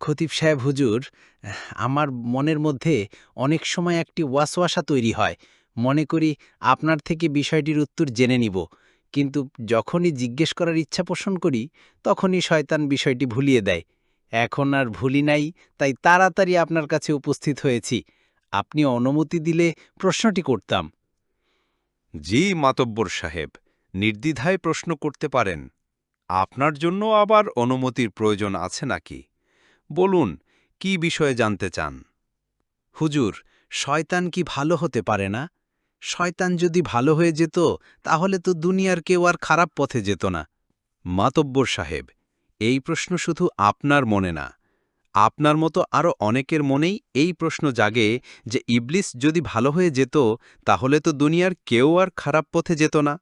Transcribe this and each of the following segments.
খতিব সাহেব হুজুর, আমার মনের মধ্যে অনেক সময় একটি ওয়াসওয়াসা তৈরি হয়। মনে করি আপনার থেকে বিষয়টির উত্তর জেনে নিব। কিন্তু যখনই জিজ্ঞেস করার ইচ্ছা পোষণ করি, তখনই শয়তান বিষয়টি ভুলিয়ে দেয়। এখন আর ভুলি নাই, তাই তাড়াতাড়ি আপনার কাছে উপস্থিত হয়েছি। আপনি অনুমতি দিলে প্রশ্নটি করতাম। জি, মাতব্বর সাহেব, নির্দ্বিধায় প্রশ্ন করতে পারেন। আপনার জন্য আবার অনুমতির প্রয়োজন আছে নাকি? বলুন, কি বিষয়ে জানতে চান? হুজুর, শয়তান কি ভালো হতে পারে না? শয়তান যদি ভালো হয়ে যেত, তাহলে তো দুনিয়ার কেউ আর খারাপ পথে যেত না। মাতব্বর সাহেব, এই প্রশ্ন শুধু আপনার মনে না। আপনার মতো আরও অনেকের মনেই এই প্রশ্ন জাগে যে ইবলিস যদি ভালো হয়ে যেত, তাহলে তো দুনিয়ার কেউ আর খারাপ পথে যেত না।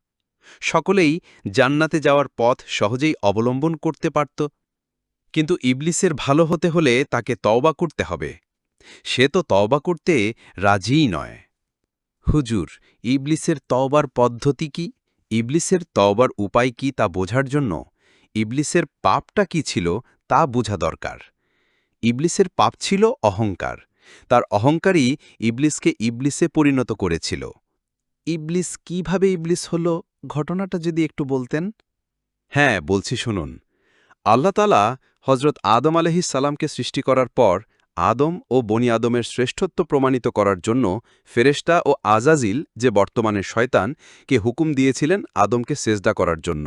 সকলেই জান্নাতে যাওয়ার পথ সহজেই অবলম্বন করতে পারত। কিন্তু ইবলিসের ভালো হতে হলে তাকে তওবা করতে হবে। সে তো তওবা করতে রাজিই নয়। হুজুর, ইবলিসের তওবার পদ্ধতি কি? ইবলিসের তওবার উপায় কি তা বোঝার জন্য? ইবলিসের পাপটা কি ছিল তা বোঝা দরকার। ইবলিসের পাপ ছিল অহংকার। তার অহংকারই ইবলিসকে ইবলিসে পরিণত করেছিল। ইবলিস কীভাবে ইবলিস হল? ঘটনাটা যদি একটু বলতেন। হ্যাঁ বলছি শুনুন। আল্লাহতালা হজরত আদম আলহিসাল্লামকে সৃষ্টি করার পর আদম ও বনি আদমের শ্রেষ্ঠত্ব প্রমাণিত করার জন্য ফেরেশতা ও আজাজিল, যে বর্তমানে শয়তান, কে হুকুম দিয়েছিলেন আদমকে সেজদা করার জন্য।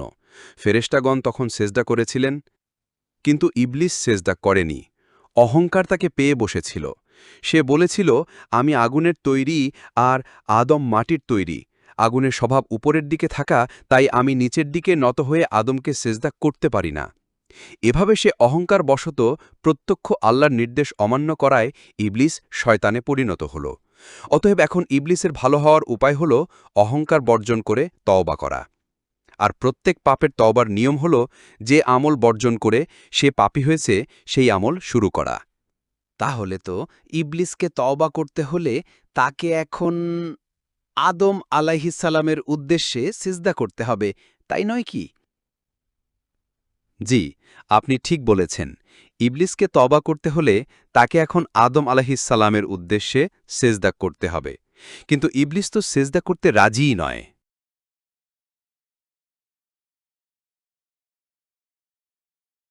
ফেরেশতাগণ তখন সেজদা করেছিলেন, কিন্তু ইবলিস সেজদা করেনি। অহংকার তাকে পেয়ে বসেছিল। সে বলেছিল, আমি আগুনের তৈরি আর আদম মাটির তৈরি। আগুনের স্বভাব উপরের দিকে থাকা, তাই আমি নিচের দিকে নত হয়ে আদমকে সেজদা করতে পারি না। এভাবে সে অহংকার বশত প্রত্যক্ষ আল্লাহর নির্দেশ অমান্য করায় ইবলিস শয়তানে পরিণত হল। অতএব এখন ইবলিসের ভালো হওয়ার উপায় হল অহংকার বর্জন করে তওবা করা। আর প্রত্যেক পাপের তওবার নিয়ম হল যে আমল বর্জন করে সে পাপী হয়েছে, সেই আমল শুরু করা। তাহলে তো ইবলিসকে তওবা করতে হলে তাকে এখন আদম আলাইহিসালামের উদ্দেশ্যে সিজদা করতে হবে, তাই নয় কি? জি, আপনি ঠিক বলেছেন। ইবলিসকে তবা করতে হলে তাকে এখন আদম আলাহিসাল্লামের উদ্দেশ্যে সেজদা করতে হবে। কিন্তু ইবলিস তো সেজদা করতে রাজিই নয়।